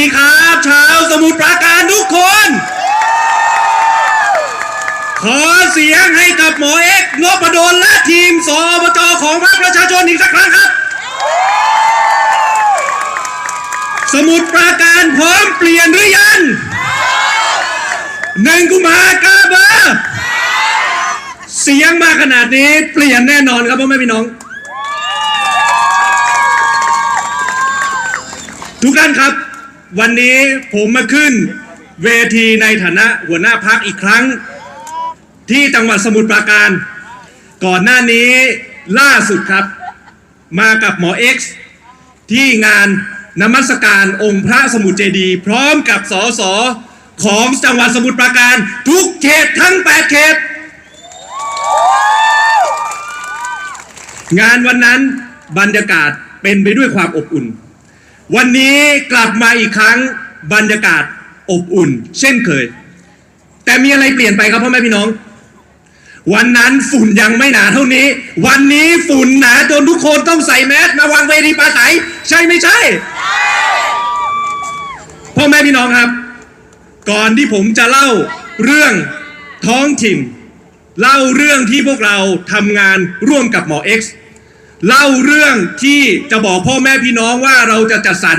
ดีครับ ชาวสมุทรปราการทุกคน ขอเสียงให้กับหมอเอกนพดลและทีมสอบจของพรรคประชาชนอีกสักครั้งครับ สมุทรปราการพร้อมเปลี่ยนหรือยังหนึ่งกุมภากาเบอร์เสียงมาขนาดนี้เปลี่ยนแน่นอนครับพ่อแม่พี่น้อง ทุกท่านครับ วันนี้ผมมาขึ้นเวทีในฐานะหัวหน้าพักอีกครั้ง ที่จังหวัดสมุทรปราการ ก่อนหน้านี้ล่าสุดครับ มากับหมอเอ็กซ์ที่งานนมัสการองค์พระสมุทรเจดี พร้อมกับสสของจังหวัดสมุทรปราการ ทุกเขตทั้ง 8 เขต งานวันนั้นบรรยากาศเป็นไปด้วยความอบอุ่น วันนี้กลับมาอีกครั้งบรรยากาศอบอุ่น เช่นเคย แต่มีอะไรเปลี่ยนไปครับพ่อแม่พี่น้อง วันนั้นฝุ่นยังไม่หนาเท่านี้ วันนี้ฝุ่นหนาจนทุกคนต้องใส่แมสมาวางเวทีปราศัยใช่ไม่ใช่พ่อแม่พี่น้องครับ ก่อนที่ผมจะเล่าเรื่องท้องถิ่น เล่าเรื่องที่พวกเราทำงานร่วมกับหมอเอ็กซ์ เล่าเรื่องที่จะบอกพ่อแม่พี่น้องว่าเราจะจัดสรร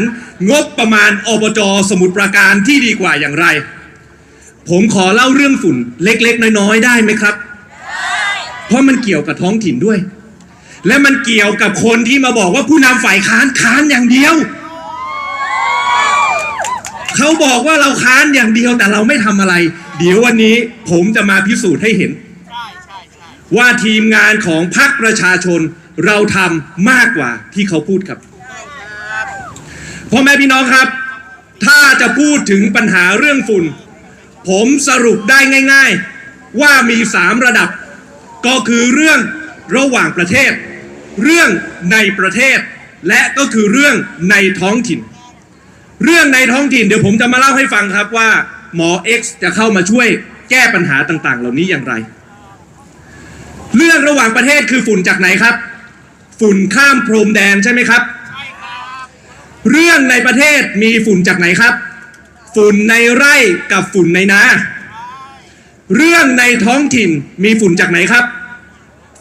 งบประมาณอบจสมุทรปราการที่ดีกว่าอย่างไร ผมขอเล่าเรื่องฝุ่นเล็กๆ น้อยๆ ได้ไหมครับ เพราะมันเกี่ยวกับท้องถิ่นด้วย และมันเกี่ยวกับคนที่มาบอกว่าผู้นำฝ่ายค้านค้านอย่างเดียว เขาบอกว่าเราค้านอย่างเดียวแต่เราไม่ทำอะไร เดี๋ยววันนี้ผมจะมาพิสูจน์ให้เห็น ว่าทีมงานของพรรคประชาชน เราทำมากกว่าที่เขาพูดครับพ่อแม่พี่น้องครับ ถ้าจะพูดถึงปัญหาเรื่องฝุ่น ผมสรุปได้ง่าย ๆ ว่ามีสามระดับ ก็คือเรื่องระหว่างประเทศ เรื่องในประเทศ และก็คือเรื่องในท้องถิ่น เรื่องในท้องถิ่นเดี๋ยวผมจะมาเล่าให้ฟังครับว่าหมอ X จะเข้ามาช่วยแก้ปัญหาต่างๆ เหล่านี้อย่างไร เรื่องระหว่างประเทศคือฝุ่นจากไหนครับ ฝุ่นข้ามพรมแดนใช่ไหมครับ ใช่ครับ เรื่องในประเทศมีฝุ่นจากไหนครับ ฝุ่นในไร่กับฝุ่นในนา เรื่องในท้องถิ่นมีฝุ่นจากไหนครับ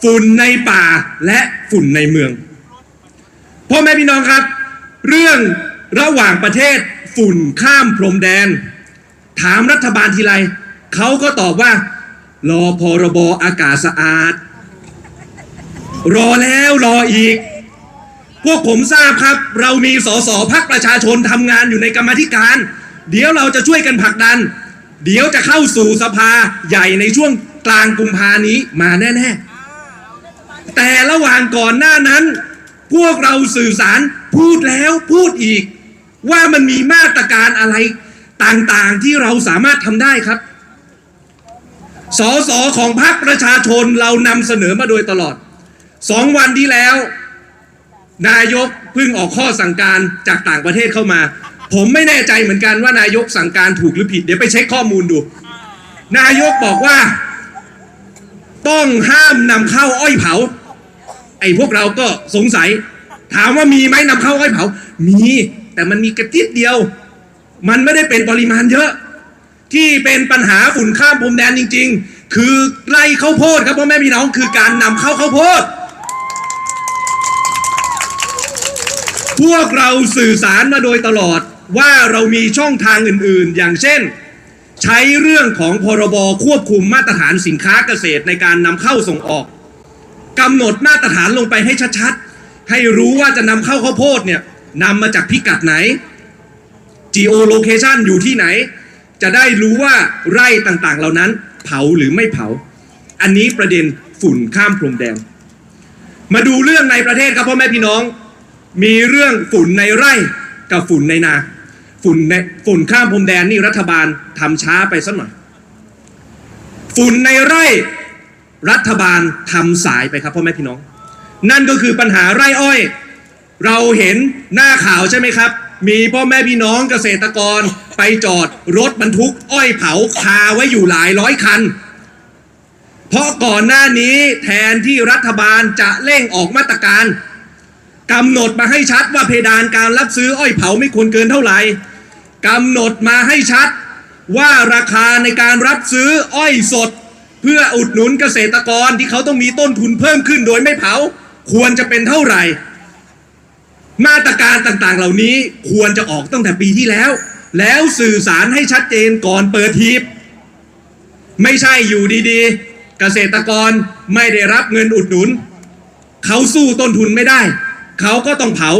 ฝุ่นในป่าและฝุ่นในเมืองพ่อแม่พี่น้องครับ เรื่องระหว่างประเทศฝุ่นข้ามพรมแดน ถามรัฐบาลทีไรเขาก็ตอบว่า รอพรบอากาศสะอาด รอแล้วรออีก พวกผมทราบครับ เรามีสสพักประชาชนทำงานอยู่ในกรรมธิการ เดี๋ยวเราจะช่วยกันผลักดัน เดี๋ยวจะเข้าสู่สภาใหญ่ในช่วงกลางกุมภานี้มาแน่ๆ แต่ระหว่างก่อนหน้านั้น พวกเราสื่อสารพูดแล้วพูดอีก ว่ามันมีมาตรการอะไรต่างๆที่เราสามารถทำได้ครับสสของพรรคประชาชนเรานำเสนอมาโดยตลอด สองวันที่แล้ว นายกเพิ่งออกข้อสั่งการจากต่างประเทศเข้ามา ผมไม่แน่ใจเหมือนกันว่านายกสั่งการถูกหรือผิด เดี๋ยวไปเช็คข้อมูลดู นายกบอกว่า ต้องห้ามนำเข้าอ้อยเผา ไอ้พวกเราก็สงสัย ถามว่ามีไหมนำเข้าอ้อยเผา มี แต่มันมีกระติดเดียว มันไม่ได้เป็นปริมาณเยอะ ที่เป็นปัญหาฝุ่นข้ามพรมแดนจริง ๆ คือไล่ข้าวโพดครับพ่อแม่พี่น้องคือการนำเข้าข้าวโพด พวกเราสื่อสารมาโดยตลอดว่าเรามีช่องทางอื่นๆ อย่างเช่น ใช้เรื่องของพรบควบคุมมาตรฐานสินค้าเกษตรในการนำเข้าส่งออกกำหนดมาตรฐานลงไปให้ชัดๆ ให้รู้ว่าจะนำเข้าข้าวโพดเนี่ยนำมาจากพิกัดไหน geolocation อยู่ที่ไหน จะได้รู้ว่าไร่ต่างๆ เหล่านั้นเผาหรือไม่เผา อันนี้ประเด็นฝุ่นข้ามพรมแดนมาดูเรื่องในประเทศครับพ่อแม่พี่น้อง มีเรื่องฝุ่นในไร่กับฝุ่นในนา ฝุ่นในฝุ่นข้ามพรมแดนนี่รัฐบาลทำช้าไปสักหน่อย ฝุ่นในไร่รัฐบาลทำสายไปครับพ่อแม่พี่น้อง นั่นก็คือปัญหาไร่อ้อย เราเห็นหน้าข่าวใช่ไหมครับ มีพ่อแม่พี่น้องเกษตรกรไปจอดรถบรรทุก อ้อยเผาคาไว้อยู่หลายร้อยคัน เพราะก่อนหน้านี้แทนที่รัฐบาลจะเร่งออกมาตรการ กำหนดมาให้ชัดว่าเพดานการรับซื้ออ้อยเผาไม่ควรเกินเท่าไหร่กำหนดมาให้ชัดว่าราคาในการรับซื้ออ้อยสด เพื่ออุดหนุนเกษตรกรที่เขาต้องมีต้นทุนเพิ่มขึ้นโดยไม่เผาควรจะเป็นเท่าไหร่ มาตรการต่างๆ เหล่านี้ควรจะออกตั้งแต่ปีที่แล้ว แล้วสื่อสารให้ชัดเจนก่อนเปิดทีบไม่ใช่อยู่ดีๆ เกษตรกรไม่ได้รับเงินอุดหนุน เขาสู้ต้นทุนไม่ได้ เขาก็ต้องเผา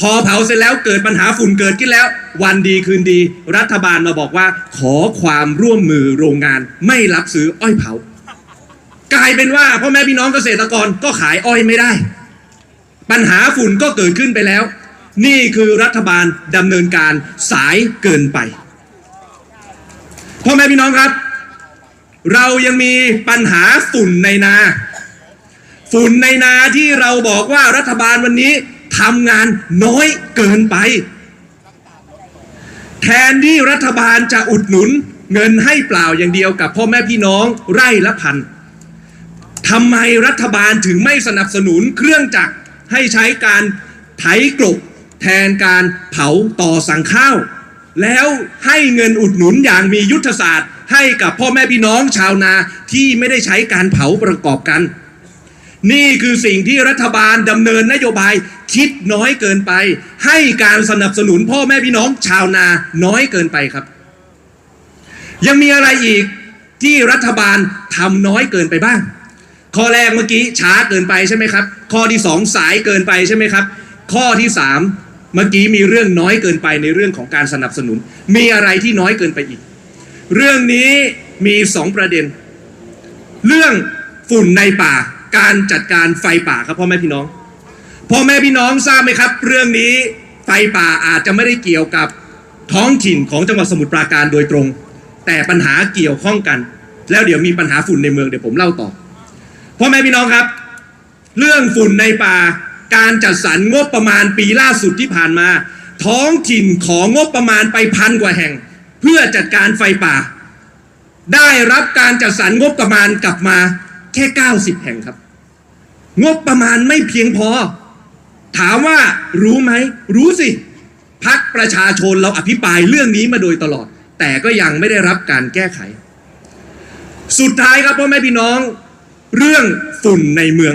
พอเผาเสร็จแล้วเกิดปัญหาฝุ่นเกิดขึ้นแล้ว วันดีคืนดี รัฐบาลมาบอกว่า ขอความร่วมมือโรงงานไม่รับซื้ออ้อยเผา กลายเป็นว่าพ่อแม่พี่น้องเกษตรกรก็ขายอ้อยไม่ได้ ปัญหาฝุ่นก็เกิดขึ้นไปแล้ว นี่คือรัฐบาลดำเนินการสายเกินไปพ่อแม่พี่น้องครับ เรายังมีปัญหาฝุ่นในนา ฝุ่นในนาที่เราบอกว่ารัฐบาลวันนี้ทำงานน้อยเกินไป แทนที่รัฐบาลจะอุดหนุนเงินให้เปล่าอย่างเดียวกับพ่อแม่พี่น้องไร่ละพันทำไมรัฐบาลถึงไม่สนับสนุนเครื่องจักรให้ใช้การไถกลบแทนการเผาต่อสั่งข้าว แล้วให้เงินอุดหนุนอย่างมียุทธศาสตร์ ให้กับพ่อแม่พี่น้องชาวนาที่ไม่ได้ใช้การเผาประกอบกัน นี่คือสิ่งที่รัฐบาลดำเนินนโยบายคิดน้อยเกินไป ให้การสนับสนุนพ่อแม่พี่น้องชาวนาน้อยเกินไปครับ ยังมีอะไรอีกที่รัฐบาลทำน้อยเกินไปบ้าง ข้อแรกเมื่อกี้ช้าเกินไปใช่ไหมครับ ข้อที่สองสายเกินไปใช่ไหมครับ ข้อที่สามเมื่อกี้มีเรื่องน้อยเกินไปในเรื่องของการสนับสนุน มีอะไรที่น้อยเกินไปอีก เรื่องนี้มีสองประเด็น เรื่องฝุ่นในป่า การจัดการไฟป่าครับพ่อแม่พี่น้องพ่อแม่พี่น้องทราบไหมครับ เรื่องนี้ไฟป่าอาจจะไม่ได้เกี่ยวกับท้องถิ่นของจังหวัดสมุทรปราการโดยตรง แต่ปัญหาเกี่ยวข้องกัน แล้วเดี๋ยวมีปัญหาฝุ่นในเมืองเดี๋ยวผมเล่าต่อพ่อแม่พี่น้องครับ เรื่องฝุ่นในป่าการจัดสรรงบประมาณปีล่าสุดที่ผ่านมา ท้องถิ่นของงบประมาณไปพันกว่าแห่ง เพื่อจัดการไฟป่า ได้รับการจัดสรรงบประมาณกลับมาแค่ 90 แห่งครับ งบประมาณไม่เพียงพอ ถามว่ารู้ไหม รู้สิพักประชาชนเราอภิปรายเรื่องนี้มาโดยตลอด แต่ก็ยังไม่ได้รับการแก้ไข สุดท้ายครับพ่อแม่พี่น้อง เรื่องฝุ่นในเมือง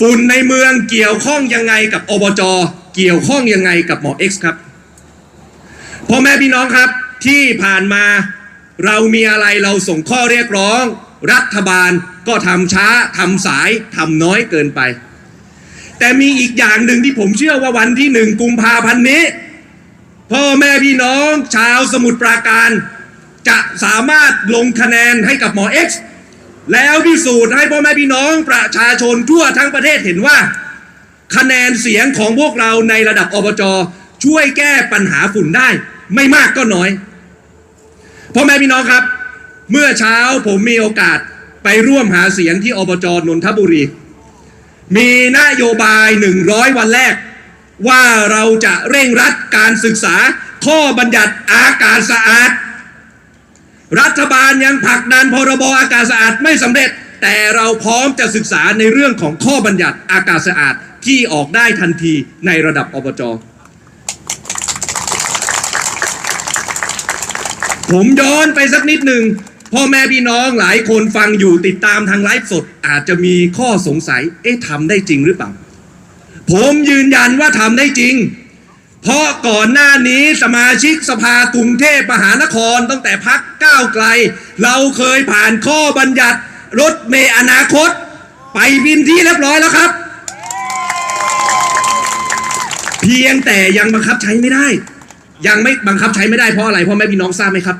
ฝุ่นในเมืองเกี่ยวข้องยังไงกับอบจเกี่ยวข้องยังไงกับหมอเอ็กซ์ครับพ่อแม่พี่น้องครับที่ผ่านมาเรามีอะไรเราส่งข้อเรียกร้อง รัฐบาลก็ทำช้าทำสายทำน้อยเกินไป แต่มีอีกอย่างหนึ่งที่ผมเชื่อว่าวันที่หนึ่งกุมภาพันธ์นี้ พ่อแม่พี่น้องชาวสมุทรปราการ จะสามารถลงคะแนนให้กับหมอเอ็กซ์แล้วพิสูจน์ให้พ่อแม่พี่น้องประชาชนทั่วทั้งประเทศเห็นว่า คะแนนเสียงของพวกเราในระดับอบจช่วยแก้ปัญหาฝุ่นได้ ไม่มากก็น้อยพ่อแม่พี่น้องครับ เมื่อเช้าผมมีโอกาสไปร่วมหาเสียงที่อบจนนทบุรี มีนโยบาย 100 วันแรก ว่าเราจะเร่งรัดการศึกษาข้อบัญญัติอากาศสะอาด รัฐบาลยังผลักดันพรบอากาศสะอาดไม่สำเร็จ แต่เราพร้อมจะศึกษาในเรื่องของข้อบัญญัติอากาศสะอาดที่ออกได้ทันทีในระดับอบจผมย้อนไปสักนิดหนึ่ง พ่อแม่พี่น้องหลายคนฟังอยู่ติดตามทางไลฟ์สด อาจจะมีข้อสงสัย เอ๊ะทำได้จริงหรือเปล่า ผมยืนยันว่าทำได้จริง เพราะก่อนหน้านี้สมาชิกสภากรุงเทพมหานครตั้งแต่พักก้าวไกล เราเคยผ่านข้อบัญญัติรถเมอนาคต ไปบินที่เรียบร้อยแล้วครับ เพียงแต่ยังบังคับใช้ไม่ได้ ยังไม่บังคับใช้ไม่ได้เพราะอะไรพ่อแม่พี่น้องทราบไหมครับ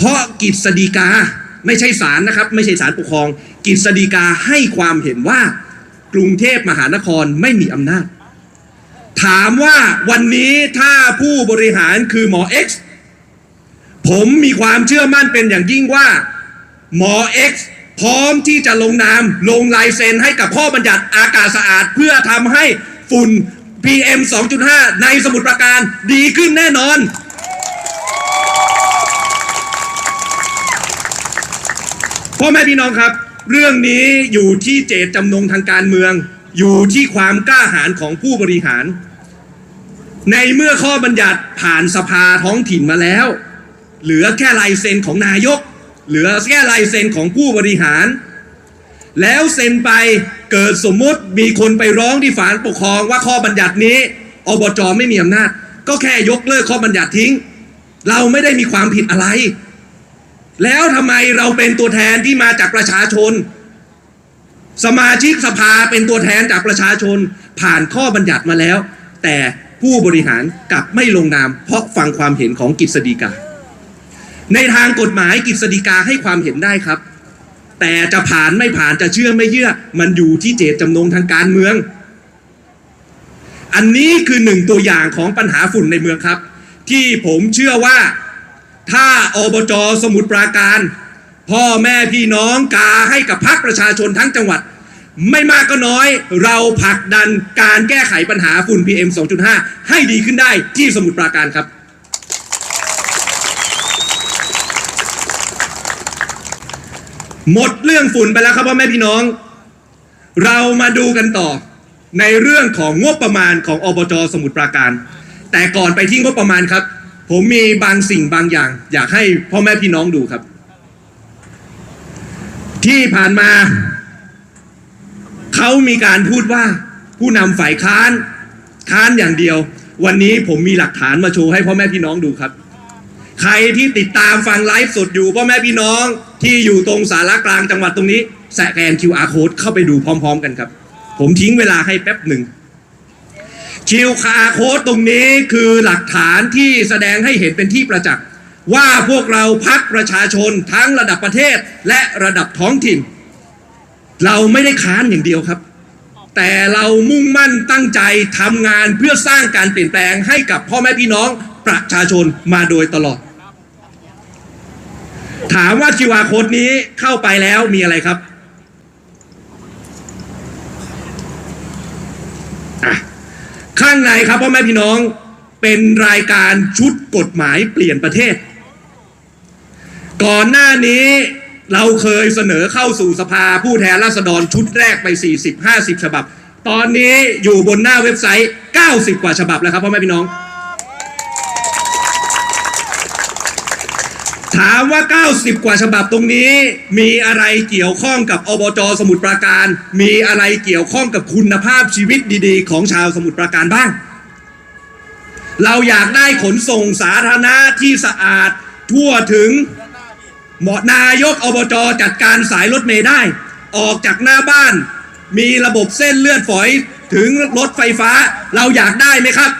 เพราะกิจสดีกาไม่ใช่ศาลนะครับ ไม่ใช่ศาลปกครองกิจสดีกาให้ความเห็นว่ากรุงเทพมหานครไม่มีอำนาจ ถามว่าวันนี้ถ้าผู้บริหารคือหมอเอ็กซ์ผมมีความเชื่อมั่นเป็นอย่างยิ่งว่าหมอเอ็กซ์พร้อมที่จะลงนามลงลายเซ็นให้กับข้อบัญญัติอากาศสะอาด เพื่อทำให้ฝุ่น PM 2.5 ในสมุทรปราการดีขึ้นแน่นอน พ่อแม่พี่น้องครับ เรื่องนี้อยู่ที่เจตจำนงทางการเมือง อยู่ที่ความกล้าหาญของผู้บริหาร ในเมื่อข้อบัญญัติผ่านสภาท้องถิ่นมาแล้ว เหลือแค่ลายเซ็นของนายก เหลือแค่ลายเซ็นของผู้บริหาร แล้วเซ็นไปเกิดสมมุติมีคนไปร้องที่ศาลปกครองว่าข้อบัญญัตินี้อบจไม่มีอำนาจ ก็แค่ยกเลิกข้อบัญญัติทิ้ง เราไม่ได้มีความผิดอะไร แล้วทำไมเราเป็นตัวแทนที่มาจากประชาชน สมาชิกสภาเป็นตัวแทนจากประชาชน ผ่านข้อบัญญัติมาแล้ว แต่ผู้บริหารกลับไม่ลงนาม เพราะฟังความเห็นของกฤษฎีกา ในทางกฎหมายกฤษฎีกาให้ความเห็นได้ครับ แต่จะผ่านไม่ผ่านจะเชื่อไม่เชื่อ มันอยู่ที่เจตจำนงทางการเมือง อันนี้คือหนึ่งตัวอย่างของปัญหาฝุ่นในเมืองครับ ที่ผมเชื่อว่า ถ้าอบจสมุทรปราการ พ่อแม่พี่น้องกาให้กับพรรคประชาชนทั้งจังหวัด ไม่มากก็น้อย เราผลักดันการแก้ไขปัญหาฝุ่น PM 2.5 ให้ดีขึ้นได้ที่สมุทรปราการครับ หมดเรื่องฝุ่นไปแล้วครับพ่อแม่พี่น้อง เรามาดูกันต่อในเรื่องของงบประมาณของอบจสมุทรปราการ แต่ก่อนไปที่งบประมาณครับ ผมมีบางสิ่งบางอย่าง อยากให้พ่อแม่พี่น้องดูครับ ที่ผ่านมาเขามีการพูดว่าผู้นำฝ่ายค้านค้านอย่างเดียว วันนี้ผมมีหลักฐานมาโชว์ให้พ่อแม่พี่น้องดูครับ ใครที่ติดตามฟังไลฟ์สดอยู่พ่อแม่พี่น้องที่อยู่ตรงสารกลางจังหวัดตรงนี้สแกน QR code เข้าไปดูพร้อม ๆ กันครับ ผมทิ้งเวลาให้แป๊บหนึ่ง QR code ตรงนี้คือหลักฐานที่แสดงให้เห็นเป็นที่ประจักษ์ว่าพวกเราพักประชาชนทั้งระดับประเทศและระดับท้องถิ่น เราไม่ได้ค้านอย่างเดียวครับ แต่เรามุ่งมั่นตั้งใจทำงานเพื่อสร้างการเปลี่ยนแปลงให้กับพ่อแม่พี่น้องประชาชนมาโดยตลอด ถามว่า QR code นี้เข้าไปแล้วมีอะไรครับอะ ข้างในครับพ่อแม่พี่น้องเป็นรายการชุดกฎหมายเปลี่ยนประเทศ ก่อนหน้านี้เราเคยเสนอเข้าสู่สภาผู้แทนราษฎรชุดแรกไป 40-50 ฉบับ ตอนนี้อยู่บนหน้าเว็บไซต์ 90 กว่าฉบับแล้วครับพ่อแม่พี่น้อง ถามว่า 90 กว่าฉบับตรงนี้ มีอะไรเกี่ยวข้องกับอบจสมุทรปราการ มีอะไรเกี่ยวข้องกับคุณภาพชีวิตดีๆ ของชาวสมุทรปราการบ้าง เราอยากได้ขนส่งสาธารณะที่สะอาดทั่วถึงเหมาะนายกอบจจัดการสายรถเมล์ได้ ออกจากหน้าบ้าน มีระบบเส้นเลือดฝอยถึงรถไฟฟ้า เราอยากได้ไหมครับ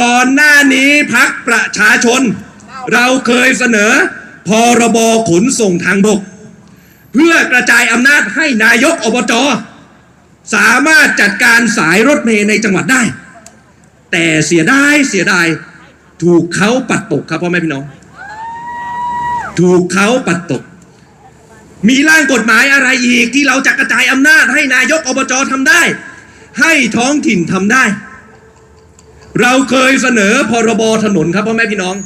ก่อนหน้านี้พักประชาชน เราเคยเสนอ พรบขนส่งทางบก เพื่อกระจายอำนาจให้นายกอบจสามารถจัดการสายรถเมล์ในจังหวัดได้ แต่เสียดายเสียดายถูกเขาปัดตกครับพ่อแม่พี่น้อง ถูกเขาปัดตก มีร่างกฎหมายอะไรอีกที่เราจะกระจายอำนาจให้นายกอบจทำได้ ให้ท้องถิ่นทำได้ เราเคยเสนอพรบถนนครับพ่อแม่พี่น้อง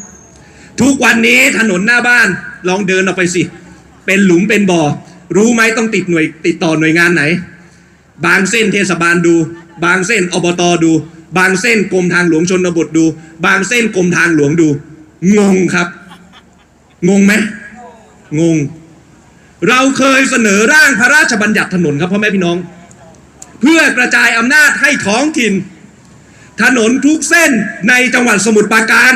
ทุกวันนี้ถนนหน้าบ้านลองเดินออกไปสิ เป็นหลุมเป็นบ่อ รู้ไหมต้องติดหน่วยติดต่อหน่วยงานไหน บางเส้นเทศบาลดู บางเส้นอบตดู บางเส้นกรมทางหลวงชนบทดู บางเส้นกรมทางหลวงดู งงครับ งงไหมงง เราเคยเสนอร่างพระราชบัญญัติถนนครับพ่อแม่พี่น้อง เพื่อกระจายอำนาจให้ท้องถิ่น ถนนทุกเส้นในจังหวัดสมุทรปราการ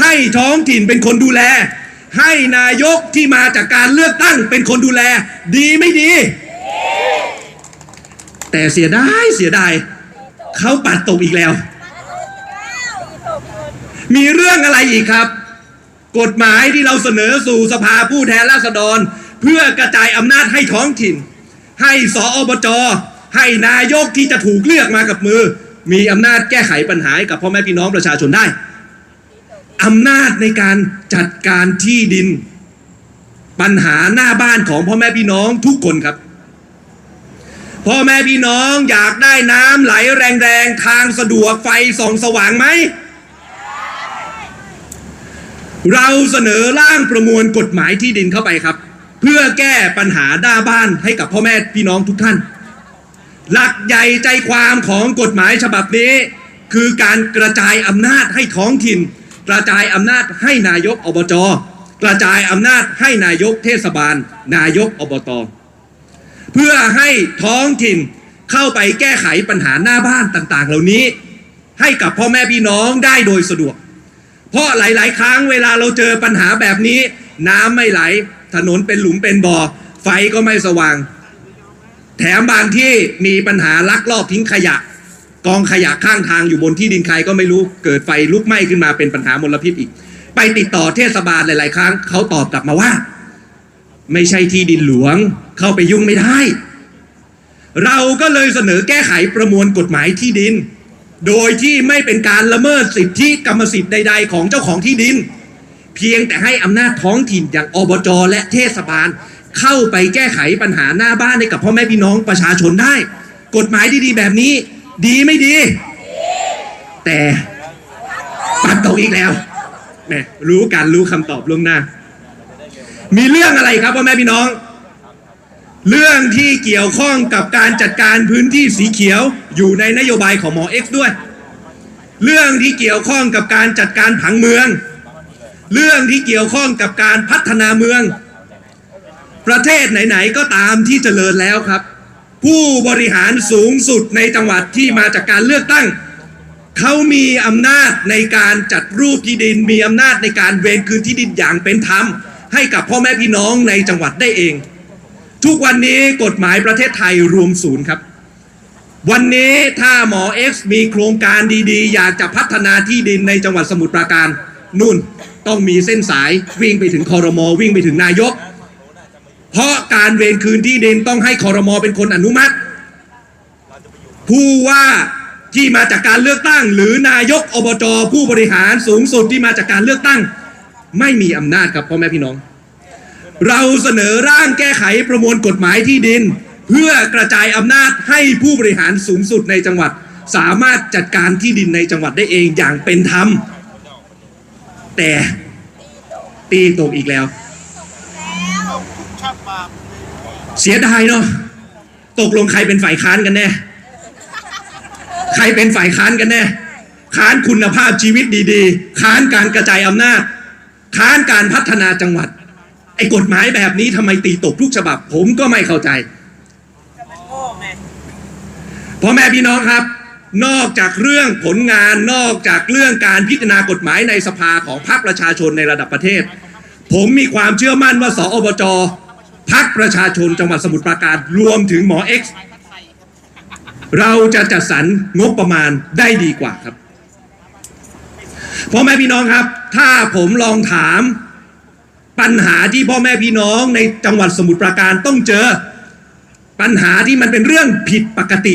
ให้ท้องถิ่นเป็นคนดูแล ให้นายกที่มาจากการเลือกตั้งเป็นคนดูแล ดีไม่ดี แต่เสียดายเสียดายเขาปัดตกอีกแล้ว มีเรื่องอะไรอีกครับ กฎหมายที่เราเสนอสู่สภาผู้แทนราษฎร เพื่อกระจายอำนาจให้ท้องถิ่น ให้สออบจให้นายกที่จะถูกเลือกมากับมือ มีอำนาจแก้ไขปัญหาให้กับพ่อแม่พี่น้องประชาชนได้ อำนาจในการจัดการที่ดิน ปัญหาหน้าบ้านของพ่อแม่พี่น้องทุกคนครับ พ่อแม่พี่น้องอยากได้น้ำไหลแรงๆ ทางสะดวกไฟส่องสว่างไหม เราเสนอร่างประมวลกฎหมายที่ดินเข้าไปครับ เพื่อแก้ปัญหาหน้าบ้านให้กับพ่อแม่พี่น้องทุกท่าน หลักใหญ่ใจความของกฎหมายฉบับนี้ คือการกระจายอำนาจให้ท้องถิ่น กระจายอำนาจให้นายกอบจ กระจายอำนาจให้นายกเทศบาล นายกอบต เพื่อให้ท้องถิ่นเข้าไปแก้ไขปัญหาหน้าบ้านต่างๆ เหล่านี้ ให้กับพ่อแม่พี่น้องได้โดยสะดวก เพราะหลาย ๆ ครั้งเวลาเราเจอปัญหาแบบนี้ น้ำไม่ไหล ถนนเป็นหลุมเป็นบ่อ ไฟก็ไม่สว่าง แถมบางที่มีปัญหาลักลอบทิ้งขยะ กองขยะข้างทางอยู่บนที่ดินใครก็ไม่รู้เกิดไฟลุกไหม้ขึ้นมาเป็นปัญหามลพิษอีก ไปติดต่อเทศบาลหลาย ๆ ครั้งเขาตอบกลับมาว่า ไม่ใช่ที่ดินหลวง เข้าไปยุ่งไม่ได้ เราก็เลยเสนอแก้ไขประมวลกฎหมายที่ดิน โดยที่ไม่เป็นการละเมิดสิทธิกรรมสิทธิ์ใด ๆ ของเจ้าของที่ดิน เพียงแต่ให้อำนาจท้องถิ่นอย่างอบจและเทศบาล เข้าไปแก้ไขปัญหาหน้าบ้านให้กับพ่อแม่พี่น้องประชาชนได้ กฎหมายดีๆแบบนี้ ดีไม่ดี แต่ปัดตกอีกแล้วแหมรู้กันรู้คำตอบล่วงหน้า มีเรื่องอะไรครับพ่อแม่พี่น้อง เรื่องที่เกี่ยวข้องกับการจัดการพื้นที่สีเขียวอยู่ในนโยบายของหมอเอ็กซ์ด้วย เรื่องที่เกี่ยวข้องกับการจัดการผังเมือง เรื่องที่เกี่ยวข้องกับการพัฒนาเมือง ประเทศไหนๆก็ตามที่เจริญแล้วครับ ผู้บริหารสูงสุดในจังหวัดที่มาจากการเลือกตั้ง เขามีอำนาจในการจัดรูปที่ดิน มีอำนาจในการเวรคืนที่ดินอย่างเป็นธรรม ให้กับพ่อแม่พี่น้องในจังหวัดได้เอง ทุกวันนี้กฎหมายประเทศไทยรวมศูนย์ครับ วันนี้ถ้าหมอเอ็กซ์มีโครงการดีๆ อยากจะพัฒนาที่ดินในจังหวัดสมุทรปราการนู่นต้องมีเส้นสายวิ่งไปถึงคอรมอวิ่งไปถึงนายก เพราะการเวรคืนที่ดินต้องให้คอรมอเป็นคนอนุมัติ ผู้ว่าที่มาจากการเลือกตั้ง หรือนายกอบจผู้บริหารสูงสุดที่มาจากการเลือกตั้ง ไม่มีอำนาจครับพ่อแม่พี่น้อง เราเสนอร่างแก้ไขประมวลกฎหมายที่ดิน เพื่อกระจายอำนาจให้ผู้บริหารสูงสุดในจังหวัด สามารถจัดการที่ดินในจังหวัดได้เองอย่างเป็นธรรมแต่ตีตกอีกแล้ว เสียดายเนาะตกลงใครเป็นฝ่ายค้านกันแน่ ใครเป็นฝ่ายค้านกันแน่ ค้านคุณภาพชีวิตดีๆ ค้านการกระจายอำนาจ ค้านการพัฒนาจังหวัด ไอ้กฎหมายแบบนี้ทำไมตีตกทุกฉบับ ผมก็ไม่เข้าใจพ่อแม่พี่น้องครับ นอกจากเรื่องผลงาน นอกจากเรื่องการพิจารณากฎหมายในสภาของพรรคประชาชนในระดับประเทศ ผมมีความเชื่อมั่นว่าสอบจ พักประชาชนจังหวัดสมุทรปราการรวมถึงหมอเอ็กซ์เราจะจัดสรรงบประมาณได้ดีกว่าครับพ่อแม่พี่น้องครับ ถ้าผมลองถามปัญหาที่พ่อแม่พี่น้องในจังหวัดสมุทรปราการต้องเจอ ปัญหาที่มันเป็นเรื่องผิดปกติ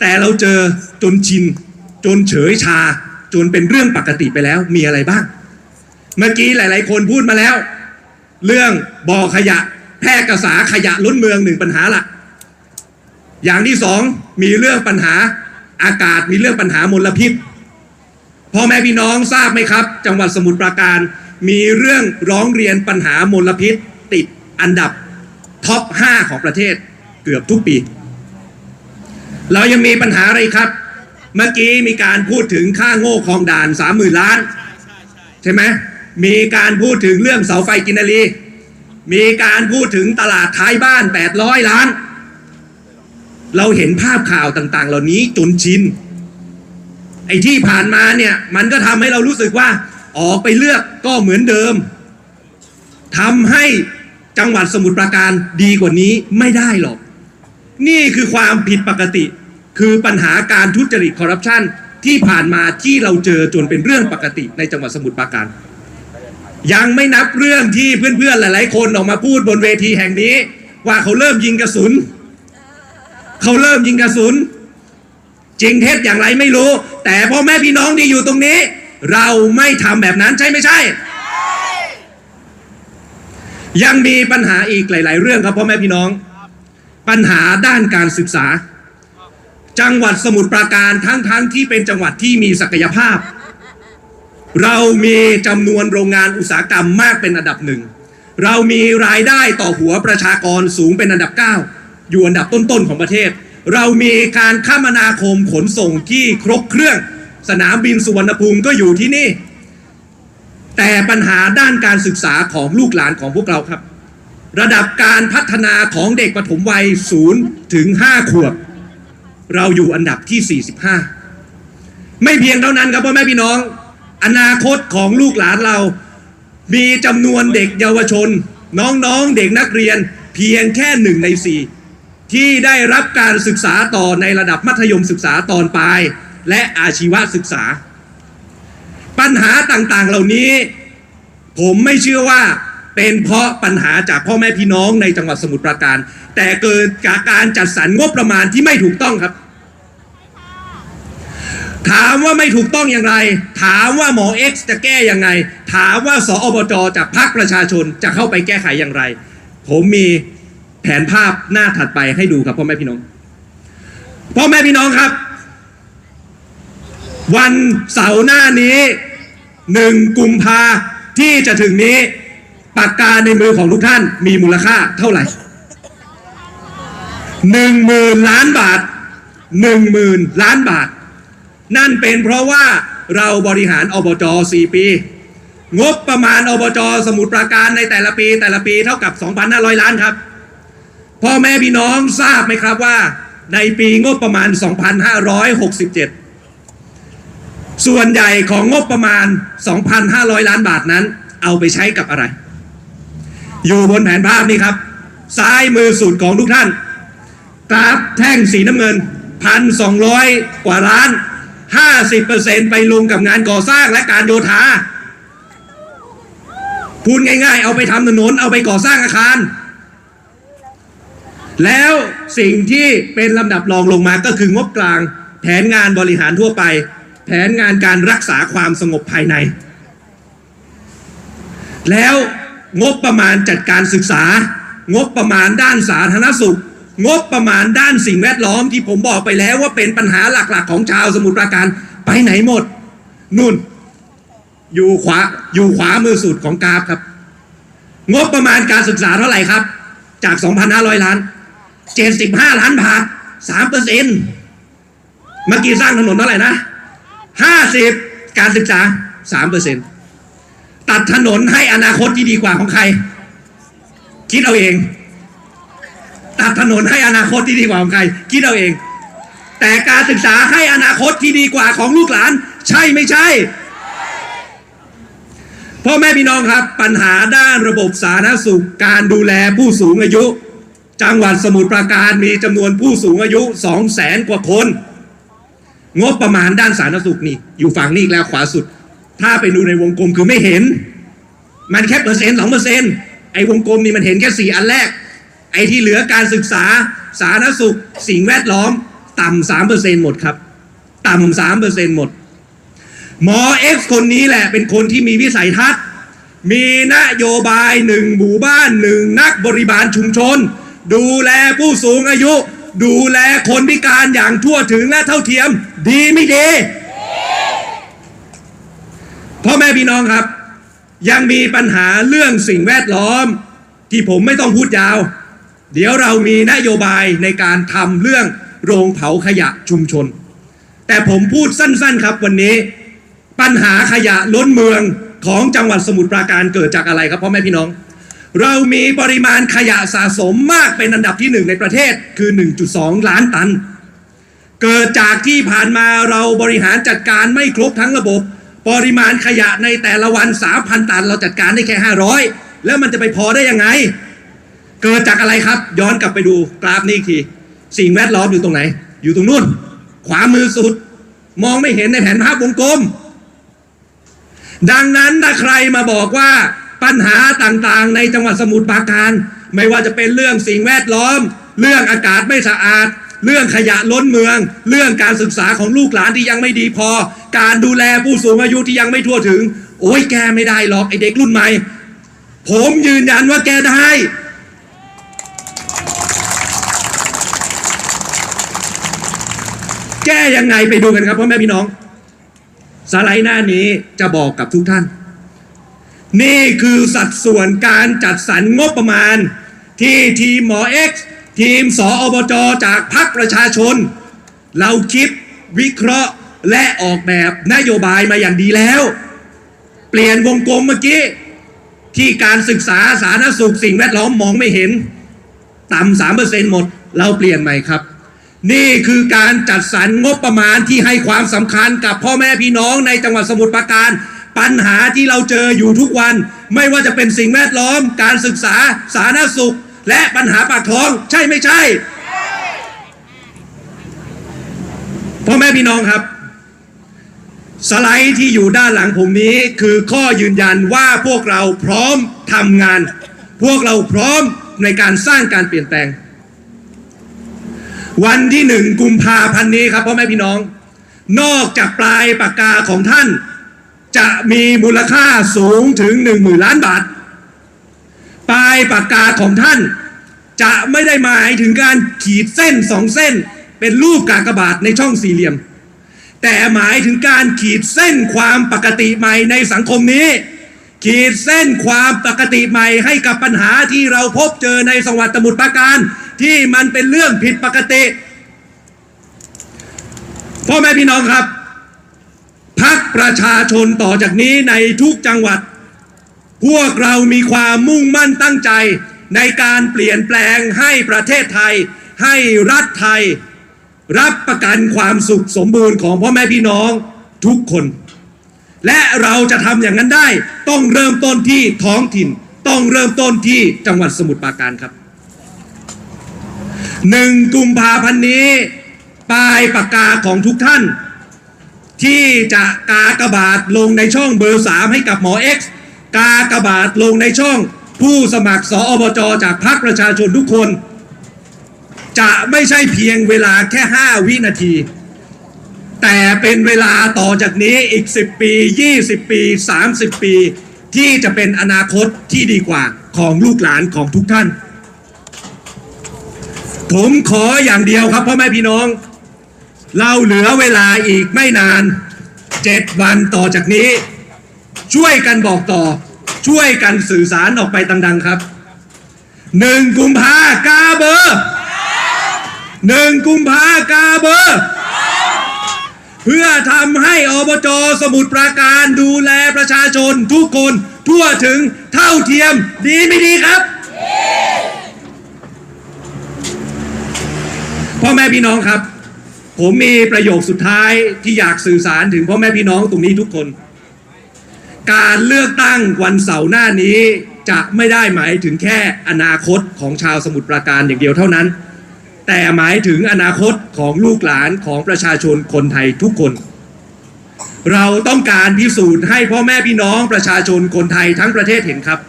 แต่เราเจอจนชิน จนเฉยชา จนเป็นเรื่องปกติไปแล้วมีอะไรบ้าง เมื่อกี้หลาย ๆ คนพูดมาแล้ว เรื่องบ่อขยะ แพร่กษาขยะล้นเมืองหนึ่งปัญหาละอย่างที่สองมีเรื่องปัญหาอากาศมีเรื่องปัญหามลพิษพ่อแม่พี่น้องทราบไหมครับ จังหวัดสมุทรปราการมีเรื่องร้องเรียนปัญหามลพิษ ติดอันดับท็อป 5 ของประเทศเกือบทุกปี เรายังมีปัญหาอะไรครับ เมื่อกี้มีการพูดถึงค่าโง่คลองด่านสามหมื่นล้าน ใช่ไหมมีการพูดถึงเรื่องเสาไฟกินนารี มีการพูดถึงตลาดท้ายบ้าน 800 ล้าน เราเห็นภาพข่าวต่างๆ เหล่านี้จนชิน ไอ้ที่ผ่านมาเนี่ย มันก็ทำให้เรารู้สึกว่า ออกไปเลือกก็เหมือนเดิมทำให้จังหวัดสมุทรปราการดีกว่านี้ไม่ได้หรอก นี่คือความผิดปกติ คือปัญหาการทุจริตคอร์รัปชันที่ผ่านมาที่เราเจอจนเป็นเรื่องปกติในจังหวัดสมุทรปราการ ยังไม่นับเรื่องที่เพื่อนๆหลายๆ คนออกมาพูดบนเวทีแห่งนี้ ว่าเขาเริ่มยิงกระสุน เขาเริ่มยิงกระสุน จริงเท็จอย่างไรไม่รู้ แต่พ่อแม่พี่น้องที่อยู่ตรงนี้ เราไม่ทำแบบนั้นใช่ไม่ใช่ ยังมีปัญหาอีกหลาย ๆ เรื่องครับพ่อแม่พี่น้อง ปัญหาด้านการศึกษา จังหวัดสมุทรปราการทั้งๆทที่เป็นจังหวัดที่มีศักยภาพ เรามีจำนวนโรงงานอุตสาหกรรมมากเป็นอันดับหนึ่ง เรามีรายได้ต่อหัวประชากรสูงเป็นอันดับ 9 อยู่อันดับต้นๆของประเทศ เรามีการคมนาคมขนส่งที่ครบเครื่อง สนามบินสุวรรณภูมิก็อยู่ที่นี่ แต่ปัญหาด้านการศึกษาของลูกหลานของพวกเราครับ ระดับการพัฒนาของเด็กปฐมวัย0ถึง5ขวบ เราอยู่อันดับที่ 45 ไม่เพียงเท่านั้นครับพ่อแม่พี่น้อง อนาคตของลูกหลานเรา มีจำนวนเด็กเยาวชน น้องๆเด็กนักเรียนเพียงแค่หนึ่งในสี่ที่ได้รับการศึกษาต่อในระดับมัธยมศึกษาตอนปลาย และอาชีวศึกษา ปัญหาต่างๆเหล่านี้ ผมไม่เชื่อว่าเป็นเพราะปัญหาจากพ่อแม่พี่น้องในจังหวัดสมุทรปราการ แต่เกิดจากการจัดสรรงบประมาณที่ไม่ถูกต้องครับ ถามว่าไม่ถูกต้องอย่างไร ถามว่าหมอเอ็กซ์จะแก้ยังไง ถามว่าสอบจจากพรรคประชาชนจะเข้าไปแก้ไขอย่างไร ผมมีแผนภาพหน้าถัดไปให้ดูครับพ่อแม่พี่น้อง พ่อแม่พี่น้องครับ วันเสาร์หน้านี้หนึ่งกุมภาที่จะถึงนี้ปากกาในมือของทุกท่านมีมูลค่าเท่าไหร่หนึ่งหมื่นล้านบาทหนึ่งหมื่นล้านบาท นั่นเป็นเพราะว่าเราบริหารอบจ 4 ปี งบประมาณอบจ สมุทรปราการในแต่ละปีแต่ละปีเท่ากับ 2,500 ล้านครับ พ่อแม่พี่น้องทราบไหมครับว่า ในปีงบประมาณ 2,567 ส่วนใหญ่ของงบประมาณ 2,500 ล้านบาทนั้น เอาไปใช้กับอะไร อยู่บนแผนภาพนี้ครับ ซ้ายมือสุดของทุกท่าน กราฟแท่งสีน้ำเงิน 1,200 กว่าล้าน 50%ไปลงกับงานก่อสร้างและการโยธาพูดง่ายๆ เอาไปทำถนน เอาไปก่อสร้างอาคาร แล้วสิ่งที่เป็นลำดับรองลงมาก็คืองบกลาง แผนงานบริหารทั่วไป แผนงานการรักษาความสงบภายใน แล้วงบประมาณจัดการศึกษา งบประมาณด้านสาธารณสุข งบประมาณด้านสิ่งแวดล้อมที่ผมบอกไปแล้วว่าเป็นปัญหาหลักๆ ของชาวสมุทรปราการไปไหนหมดนุ่น อยู่ขวาอยู่ขวามือสุดของกราฟครับ งบประมาณการศึกษาเท่าไหร่ครับ จาก 2,500 ล้าน 75 ล้านบาท3เปอร์เซ็นต์เมื่อกี้สร้างถนนเท่าไหร่นะ 50 การศึกษา3เปอร์เซ็นต์ตัดถนนให้อนาคตที่ดีกว่าของใคร คิดเอาเอง ตัดถนนให้อนาคตที่ดีกว่าของใครคิดเอาเอง แต่การศึกษาให้อนาคตที่ดีกว่าของลูกหลาน ใช่ไม่ใช่พ่อแม่พี่น้องครับ ปัญหาด้านระบบสาธารณสุขการดูแลผู้สูงอายุ จังหวัดสมุทรปราการมีจำนวนผู้สูงอายุ2 0 0แสนกว่าคน งบประมาณด้านสาธารณสุขนี่ อยู่ฝั่งนี้แล้วขวาสุด ถ้าไปดูในวงกลมคือไม่เห็น มันแค่เปอร์เซ็นต์สองเปอร์เซ็นต์ไอ้วงกลมนี่มันเห็นแค่สี่อันแรก อ้ที่เหลือการศึกษาสาธารณสุข สิ่งแวดล้อม ต่ำสามเปอร์เซ็นต์หมดครับ ต่ำสามเปอร์เซ็นต์หมด หมอเอ็กซ์คนนี้แหละเป็นคนที่มีวิสัยทัศน์ มีนโยบายหนึ่งหมู่บ้านหนึ่งนักบริบาลชุมชน ดูแลผู้สูงอายุ ดูแลคนพิการอย่างทั่วถึงและเท่าเทียม ดีไม่ดีพ่อแม่พี่น้องครับ ยังมีปัญหาเรื่องสิ่งแวดล้อม ที่ผมไม่ต้องพูดยาว เดี๋ยวเรามีนโยบายในการทำเรื่องโรงเผาขยะชุมชน แต่ผมพูดสั้นๆครับวันนี้ ปัญหาขยะล้นเมืองของจังหวัดสมุทรปราการเกิดจากอะไรครับพ่อแม่พี่น้อง เรามีปริมาณขยะสะสมมากเป็นอันดับที่หนึ่งในประเทศคือ 1.2 ล้านตัน เกิดจากที่ผ่านมาเราบริหารจัดการไม่ครบทั้งระบบ ปริมาณขยะในแต่ละวัน 3,000 ตัน เราจัดการได้แค่ 500 แล้วมันจะไปพอได้ยังไง เกิดจากอะไรครับ ย้อนกลับไปดูกราฟนี้อีกที สิ่งแวดล้อมอยู่ตรงไหน อยู่ตรงนู้น ขวามือสุด มองไม่เห็นในแผนภาพวงกลม ดังนั้นถ้าใครมาบอกว่าปัญหาต่างๆ ในจังหวัดสมุทรปราการ ไม่ว่าจะเป็นเรื่องสิ่งแวดล้อม เรื่องอากาศไม่สะอาด เรื่องขยะล้นเมือง เรื่องการศึกษาของลูกหลานที่ยังไม่ดีพอ การดูแลผู้สูงอายุที่ยังไม่ทั่วถึง โอ้ยแกไม่ได้หรอกไอเด็กรุ่นใหม่ ผมยืนยันว่าแกได้ แก้ยังไงไปดูกันครับพ่อแม่พี่น้อง สไลด์หน้านี้จะบอกกับทุกท่าน นี่คือสัดส่วนการจัดสรรงบประมาณ ที่ทีมหมอเอ็กซ์ทีมสออบจจากพรรคประชาชน เราคิดวิเคราะห์และออกแบบนโยบายมาอย่างดีแล้ว เปลี่ยนวงกลมเมื่อกี้ ที่การศึกษาสาธารณสุขสิ่งแวดล้อมมองไม่เห็น ต่ำสามเปอร์เซ็นต์หมด เราเปลี่ยนใหม่ครับ นี่คือการจัดสรรงบประมาณที่ให้ความสำคัญกับพ่อแม่พี่น้องในจังหวัดสมุทรปราการ ปัญหาที่เราเจออยู่ทุกวัน ไม่ว่าจะเป็นสิ่งแวดล้อม การศึกษาสาธารณสุข และปัญหาปากท้องใช่ไม่ใช่ พ่อแม่พี่น้องครับ สไลด์ที่อยู่ด้านหลังผมนี้คือข้อยืนยันว่าพวกเราพร้อมทำงาน พวกเราพร้อมในการสร้างการเปลี่ยนแปลง วันที่หนึ่งกุมภาพันธ์นี้ครับพ่อแม่พี่น้อง นอกจากปลายปากกาของท่าน จะมีมูลค่าสูงถึงหนึ่งหมื่นล้านบาท ปลายปากกาของท่าน จะไม่ได้หมายถึงการขีดเส้นสองเส้น เป็นรูปกากบาทในช่องสี่เหลี่ยม แต่หมายถึงการขีดเส้นความปกติใหม่ในสังคมนี้ขีดเส้นความปกติใหม่ให้กับปัญหาที่เราพบเจอในจังวัดสมุทรปราการ ที่มันเป็นเรื่องผิดปกติพ่อแม่พี่น้องครับพักประชาชนต่อจากนี้ในทุกจังหวัด พวกเรามีความมุ่งมั่นตั้งใจ ในการเปลี่ยนแปลงให้ประเทศไทย ให้รัฐไทย รับประกันความสุขสมบูรณ์ของพ่อแม่พี่น้องทุกคน และเราจะทำอย่างนั้นได้ ต้องเริ่มต้นที่ท้องถิ่น ต้องเริ่มต้นที่จังหวัดสมุทรปราการครับ หนึ่งกุมภาพันธ์นี้ปลายปากกาของทุกท่าน ที่จะกากระบาทลงในช่องเบอร์สามให้กับหมอเอ็กซ์กากบาทลงในช่องผู้สมัครสอบจจากพรรคประชาชนทุกคน จะไม่ใช่เพียงเวลาแค่ 5 วินาที แต่เป็นเวลาต่อจากนี้อีก 10 ปี 20 ปี 30 ปี ที่จะเป็นอนาคตที่ดีกว่าของลูกหลานของทุกท่าน ผมขออย่างเดียวครับพ่อแม่พี่น้อง เราเหลือเวลาอีกไม่นาน7วันต่อจากนี้ ช่วยกันบอกต่อ ช่วยกันสื่อสารออกไปดังๆครับหนึ่งกุมภากาเบอร์หนึ่งกุมภากาเบอร์เพื่อทำให้อบจสมุทรปราการดูแลประชาชนทุกคนทั่วถึงเท่าเทียมดีไม่ดีครับ พ่อแม่พี่น้องครับ ผมมีประโยคสุดท้ายที่อยากสื่อสารถึงพ่อแม่พี่น้องตรงนี้ทุกคน การเลือกตั้งวันเสาร์หน้านี้จะไม่ได้หมายถึงแค่อนาคตของชาวสมุทรปราการอย่างเดียวเท่านั้น แต่หมายถึงอนาคตของลูกหลานของประชาชนคนไทยทุกคน เราต้องการพิสูจน์ให้พ่อแม่พี่น้องประชาชนคนไทยทั้งประเทศเห็นครับ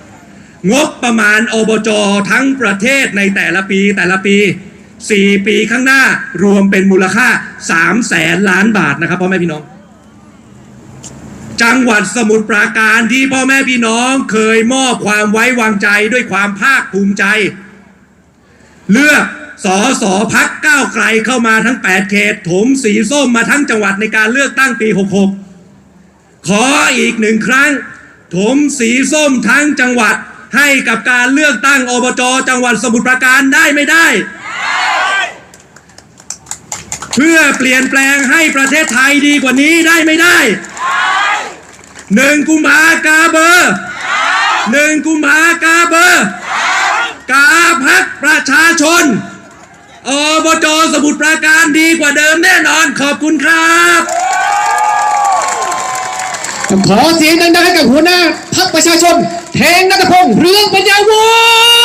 งบประมาณอบจทั้งประเทศในแต่ละปีแต่ละปี 4 ปีข้างหน้ารวมเป็นมูลค่า3แสนล้านบาทนะครับพ่อแม่พี่น้อง จังหวัดสมุทรปราการที่พ่อแม่พี่น้องเคยมอบความไว้วางใจด้วยความภาคภูมิใจ เลือกสอสอพักก้าวไกลเข้ามาทั้ง 8 เขต ถมสีส้มมาทั้งจังหวัดในการเลือกตั้งปี 66 ขออีกหนึ่งครั้ง ถมสีส้มทั้งจังหวัดให้กับการเลือกตั้งอบจจังหวัดสมุทรปราการได้ไม่ได้ เพื่อเปลี่ยนแปลงให้ประเทศไทยดีกว่านี้ได้ไม่ได้หนึ่งกุมภากาเบอร์หนึ่งกุมภากาเบอร์กาพักประชาชนอบจสมุทรปราการดีกว่าเดิมแน่นอนขอบคุณครับขอเสียงดังๆให้กับหัวหน้าพักประชาชน แทงนัทพงษ์เรืองปัญญาวง